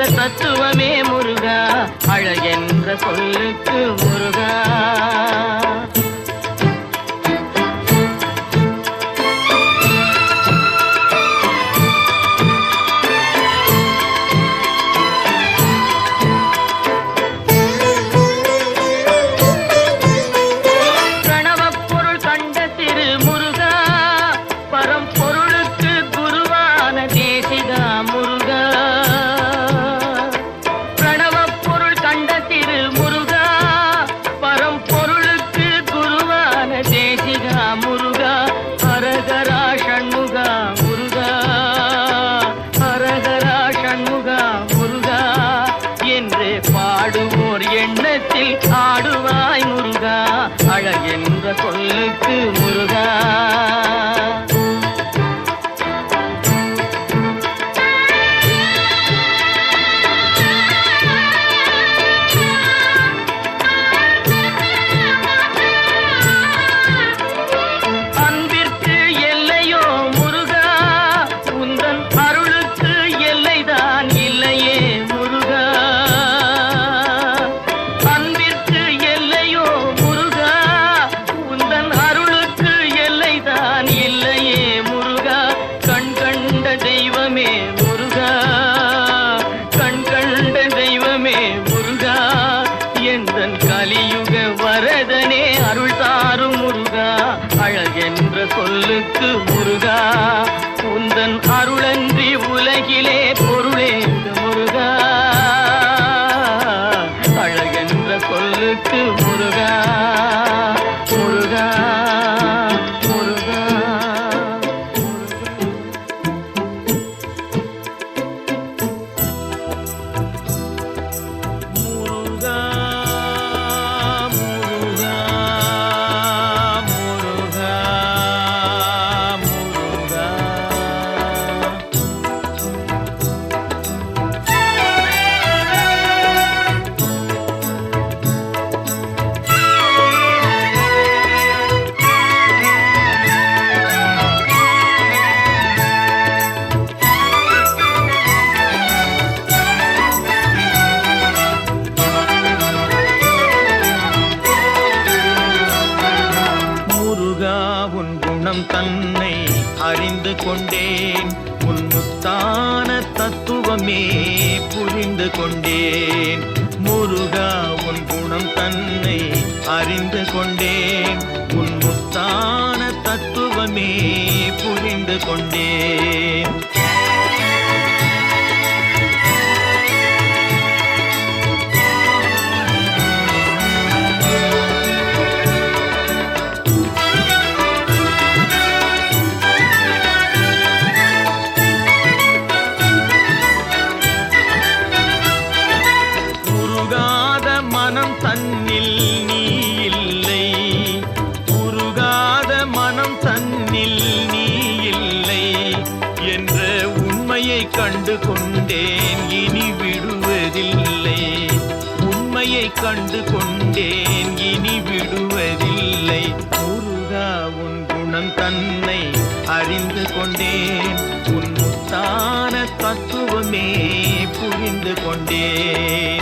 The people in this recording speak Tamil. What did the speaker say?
என்ற தத்துவமே முருகா அழகென்ற சொல்லுக்கு முருகா. சொல்லுக்கு முருகா உந்தன் அருளன்றி உலகிலே பொருள் உன்னை அறிந்து கொண்டேன். உன் முத்தான தத்துவமே புரிந்து கொண்டேன். முருகா உன் குணம் தன்னை அறிந்து கொண்டேன். உன் முத்தான தத்துவமே புரிந்து கொண்டேன். கண்டு கொண்டேன் இனி விடுவதில்லை. உண்மையை கண்டு கொண்டேன் இனி விடுவதில்லை. முருகா உன் குணம் தன்னை அறிந்து கொண்டேன். உன் முத்தான தத்துவமே புரிந்து கொண்டேன்.